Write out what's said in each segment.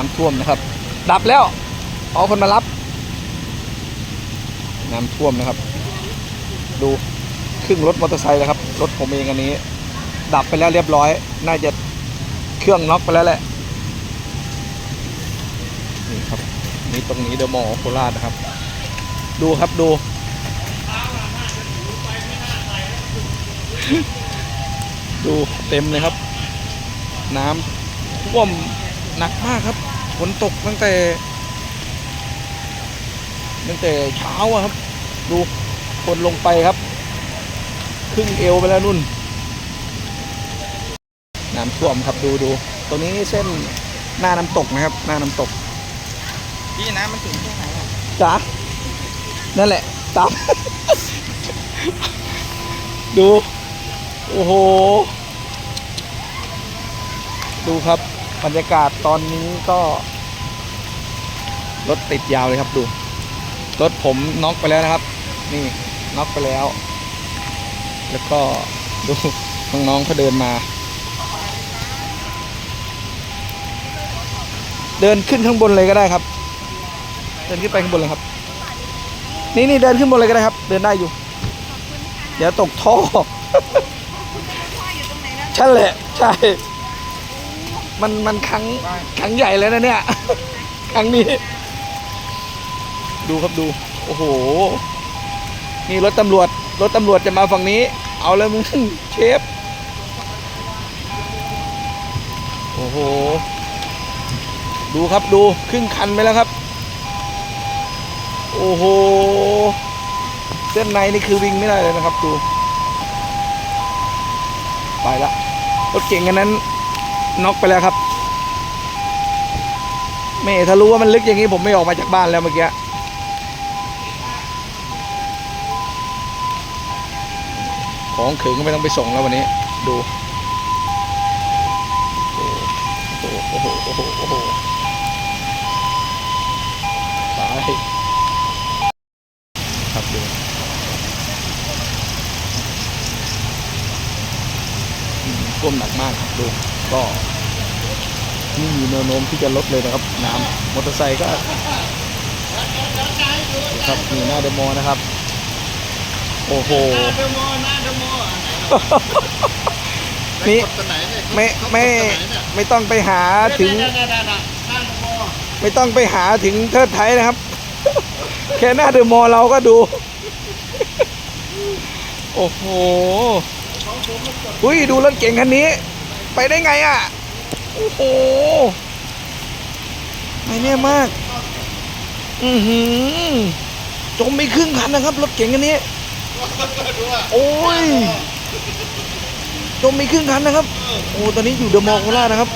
น้ำท่วมนะครับ ดับแล้วเอาคนมารับ น้ำท่วมนะครับ ดูครึ่งรถมอเตอร์ไซค์แล้วครับ รถผมเองอันนี้ ดับไปแล้วเรียบร้อย น่าจะเครื่องน็อกไปแล้วแหละนี่ครับนี่ตรงนี้เดอะมอลล์โคราชนะครับ ดูครับดูดูเต็มเลยครับ น้ำท่วมหนักมากครับ ฝนตกตั้งแต่ตั้งแต่เช้าอะครับ ดูคนลงไปครับ ครึ่งเอวไปแล้วนุ่น น้ำท่วมครับดูดูตรงนี้เส้นหน้าน้ำตกนะครับ หน้าน้ำตกพี่น้ำมันถึงแค่ไหนอะจ๋านั่นแหละตาม ดู โอ้โห ดูครับ บรรยากาศตอนนี้ก็ รถติดยาวเลยครับดู รถผมน็อกไปแล้วนะครับ นี่น็อกไปแล้ว แล้วก็ดูน้องๆเขาเดินมา เดินขึ้นข้างบนเลยก็ได้ครับ เดินขึ้นไปข้างบนเลยครับ นี่นี่เดินขึ้นบนเลยก็ได้ครับ เดินได้อยู่ เดี๋ยวตกท่อใช่แหละใช่ มันมันครั้งครั้งใหญ่เลยนะเนี่ย ครั้งนี้ ดูครับดู โอ้โห นี่รถตำรวจ รถตำรวจจะมาฝั่งนี้ เอาเลยมึงเชฟ โอ้โห ดูครับดูครึ่งคันไปแล้วครับ โอ้โห เส้นในนี่คือวิ่งไม่ได้เลยนะครับ ดู ไปละรถเก่งกันนั้น น็อกไปแล้วครับแม่ถ้ารู้ว่ามันลึกอย่างนี้ผมไม่ออกมาจากบ้านแล้วเมื่อกี้ของขิงก็ไม่ต้องไปส่งแล้ววันนี้ ดูโอ้โหโอ้โหโอ้โหโอ้โหตายครับดูอืมท่วมหนักมากครับดู ก็นี่มีแนวโน้มที่จะลดเลยนะครับ น้ำมอเตอร์ไซค์ก็ดูครับมีหน้าเดอะมอลล์นะครับ โอ้โหเดโมหน้าเดโมนี่กดตัวไหนเนี่ยไม่ไม่เขากดตัวไหนเนี่ยไม่ต้องไปหาถึงเนี่ยเนี่ยเนี่ยเนี่ยหน้าเดโมไม่ต้องไปหาถึงเทิดไทยนะครับ แค่หน้าเดอะมอลล์เราก็ดู โอ้โหอุ้ยดูรถเก่งคันนี้ ไปได้ไงอะ โอ้โหไม่แน่มาก อือหือ จมไปครึ่งคันนะครับ รถเก่งคันนี้ดูอะโอ้ย จมไปครึ่งคันนะครับ โอ้ตอนนี้อยู่เดอะมอลล์โคราชนะครับ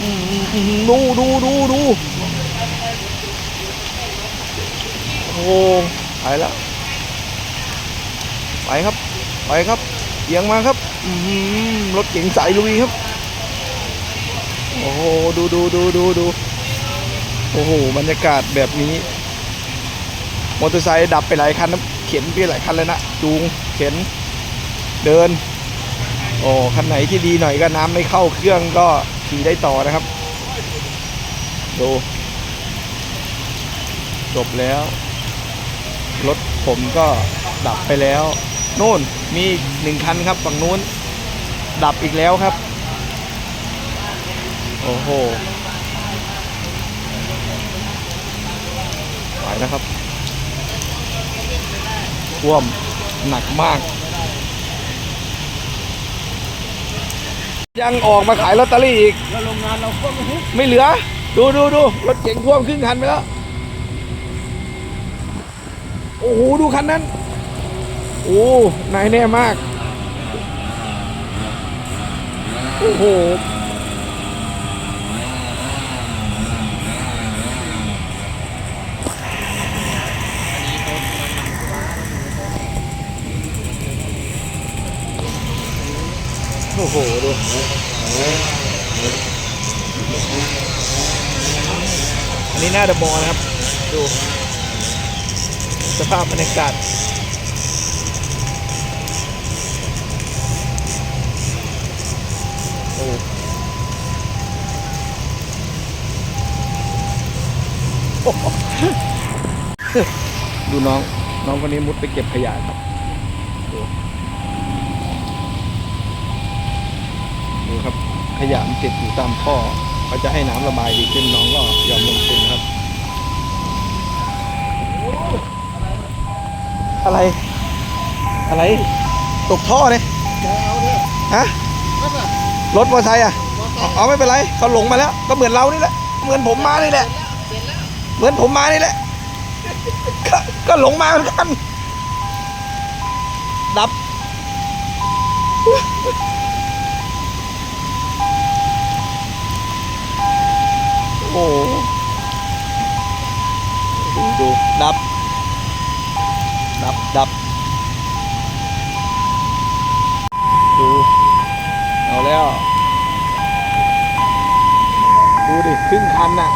อืมอืมอืมดูดูดูดูโอ้ไปแล้ว ไปครับ ไปครับ เอียงมาครับรถเก๋งสายลุยครับ โอ้โห ดูดูดูดูดูโอ้โห บรรยากาศแบบนี้ มอเตอร์ไซค์ดับไปหลายคันนะเข็นไปหลายคันเลยนะจูงเข็นเดิน โอ้คันไหนที่ดีหน่อยก็น้ำไม่เข้าเครื่องก็ขี่ได้ต่อนะครับ ดูจบแล้ว รถผมก็ดับไปแล้ว โน่น มีหนึ่งคันครับฝั่งนู้น ดับอีกแล้วครับ โอ้โหไปแล้วครับท่วมหนักมาก ยังออกมาขายลอตเตอรี่อีกแล้วโรงงานเราก็ไม่รู้ไม่เหลือ ดูดูดูรถเก๋งท่วมครึ่งคันไปแล้ว โอ้โห ดูคันนั้น โอ้นายแน่มาก โอ้โห โอ้โห ดูอันนี้หน้าเดอะมอลนะครับ ดู สภาพบรรยากาศ ดูน้อง น้องคนนี้มุดไปเก็บขยะครับดูครับ ขยะมันติดอยู่ตามท่อเขาจะให้น้ำระบายดีขึ้นน้องก็ยอมลงทุนครับ อะไร อะไร ตกท่อเนี่ยฮะรถมอเตอร์ไซค์อะอาเอาไม่เป็นไรเขาหลงมาแล้ว ก็เหมือนเรานี่แหละ เหมือนผมมานี่แหละ เหมือนผมมานี่แหละก็ก็หลงมาเหมือนกัน ดับ โอ้ดูดูดับ ดับดับดูเอาแล้ว ดูดิครึ่งคันน่ะ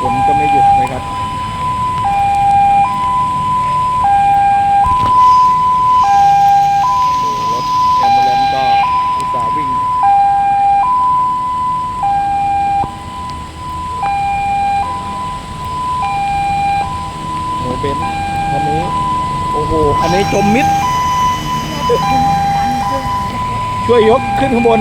ฝนก็ไม่หยุดนะครับ รถแอมบูเลนก็อุตส่าห์วิ่ง โมเบนซ์คันนี้ โอ้โห อันนี้จมมิด ช่ว ยกขึ้นข้างบน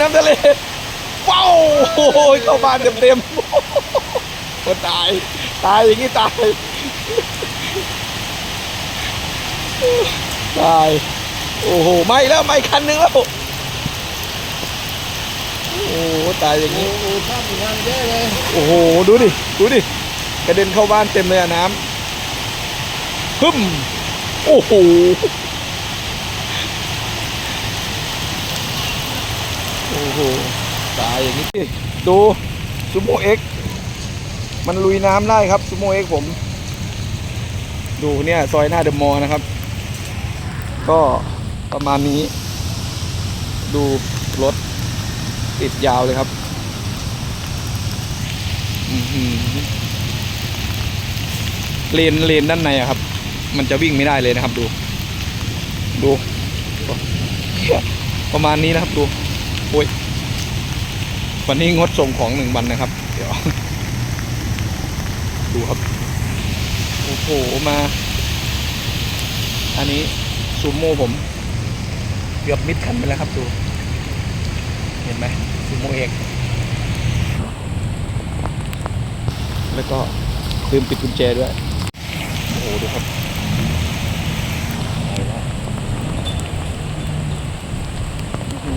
น้ำทะเลว้าวโอ้ยเข้าบ้านเต็มๆก็ตาย ตายอย่างนี้ตาย ตาย โอ้โหไม่แล้วไม่คันหนึงแล้ว โอ้โหตายอย่างโอ้นี้โหภาพงานเยอะเลย โอ้โห ดูดิ ดูดิ กระเด็นเข้าบ้านเต็มเลยอะน้ำฮึ่มโอ้โห อ้โหตายอย่างนี้ดูซูโม่เอ็กมันลุยน้ำได้ครับซูโม่เอ็กผม ดูเนี่ยซอยหน้าเดอะมอลล์นะครับ ก็ประมาณนี้ ดูรถติดยาวเลยครับเลนเลนด้านในอะครับ มันจะวิ่งไม่ได้เลยนะครับ ดู ดู ประมาณนี้นะครับดู โอ้ยวันนี้งดส่งของหนึ่งวันนะครับ เดี๋ยว ดูครับ โอ้โห มา อันนี้ซูโม่ผม เกือบมิดคันไปแล้วครับดู เห็นไหมซูโม่เอก แล้วก็ลืมปิดกุญแจด้วย โอ้โห ดูครับไปแล้วอื้อหื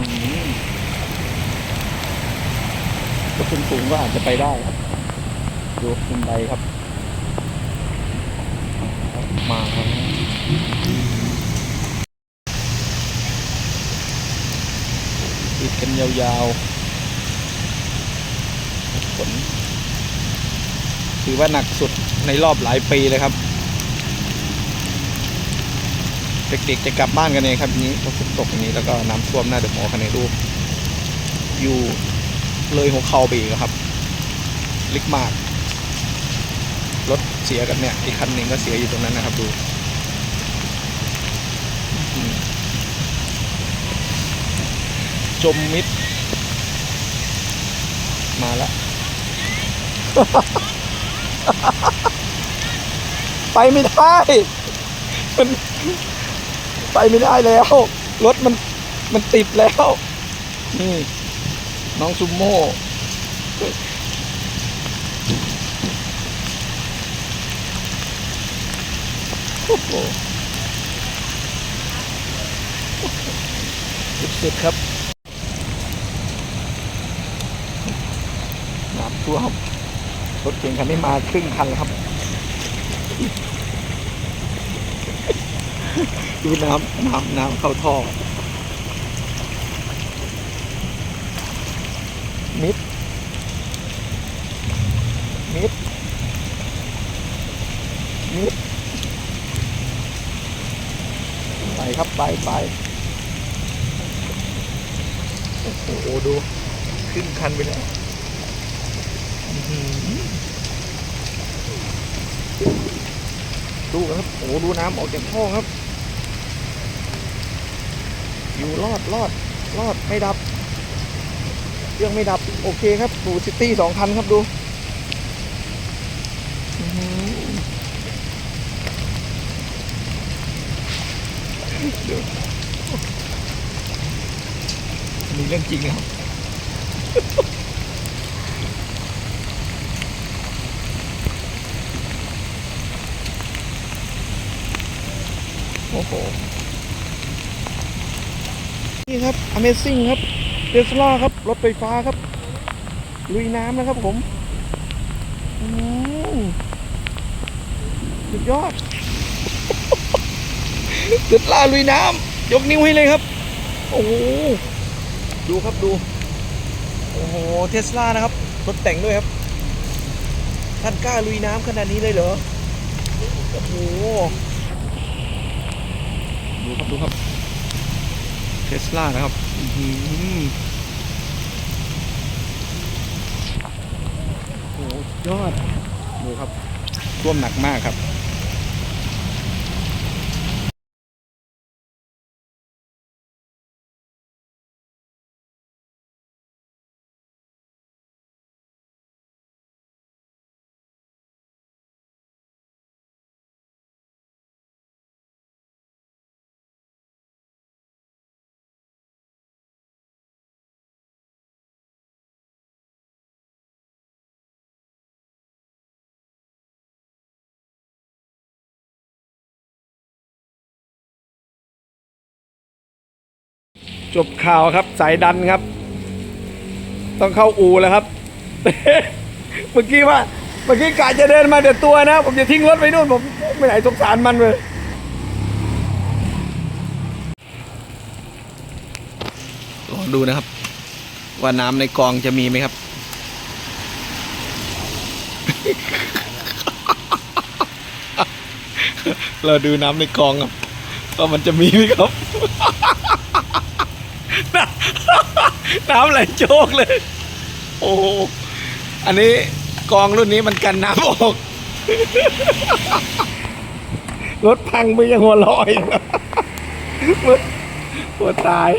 กระสุนสูงก็อาจจะไปได้ครับดูขึ้นไปครับ มาครับติดกันยาวๆ ฝนถือว่าหนักสุดในรอบหลายปีเลยครับ เด็กๆจะกลับบ้านกันเองครับนี้พอฝนตกอย่างนี้แล้วก็น้ำท่วมหน้าเดอะมอคันในรูปอยู่ เลยหัวเข่าไปอีกครับลึกมาก รถเสียกันเนี่ย อีกคันหนึ่งก็เสียอยู่ตรงนั้นนะครับดูจมมิด มาแล้ว ไปไม่ได้มันไปไม่ได้แล้ว รถมันมันติดแล้ว นี่ น้องซูโม่โอ้โหสุดๆครับน้ำท่วมรถเก่งคันนี้มาครึ่งคันแล้วครับดูน้ำน้ำน้ำเข้าท่อ มิดมิดไปครับไปไปโอ้โหดูขึ้นคันไปแล้วดูครับโอ้ดูน้ำออกจากท่อครับ อยู่รอดรอดรอดไม่ดับเครื่องไม่ดับ โอเคครับดูซิตี้สองคันครับดูอื้อหือดูอั มีเรื่องจริงครับโอ้โห นี่ครับ Amazing ครับเ e สลาครับ รถไฟฟ้าครับ ลุยน้ำนะครับผมอืมสุดยอด เทสลาลุยน้ำยกนิ้วให้เลยครับ โอ้โหดูครับดู โอ้โหเทสลานะครับรถแต่งด้วยครับ ท่านกล้าลุยน้ำขนาดนี้เลยเหรอ โอ้โห ดูครับดูครับเทสลานะครับอื้อหือโอ้โหยอด ดูครับท่วมหนักมากครับ จบข่าวครับสายดันครับ ต้องเข้าอูแล้วครับ เมื่อกี้ว่า เมื่อกี้กะจะเดินมาเดี๋ยวตัวนะ ผมจะทิ้งรถไว้นู่นผมไม่ไหนสงสารมันเลยลองดูนะครับ ว่าน้ำในกองจะมีไหมครับ เราดูน้ำในกองครับว่ามันจะมีไหมครับ น้ำไหลโจกเลย โอ้อันนี้กองรุ่นนี้มันกันน้ำออก รถพังไปยังหัวลอย หัวตาย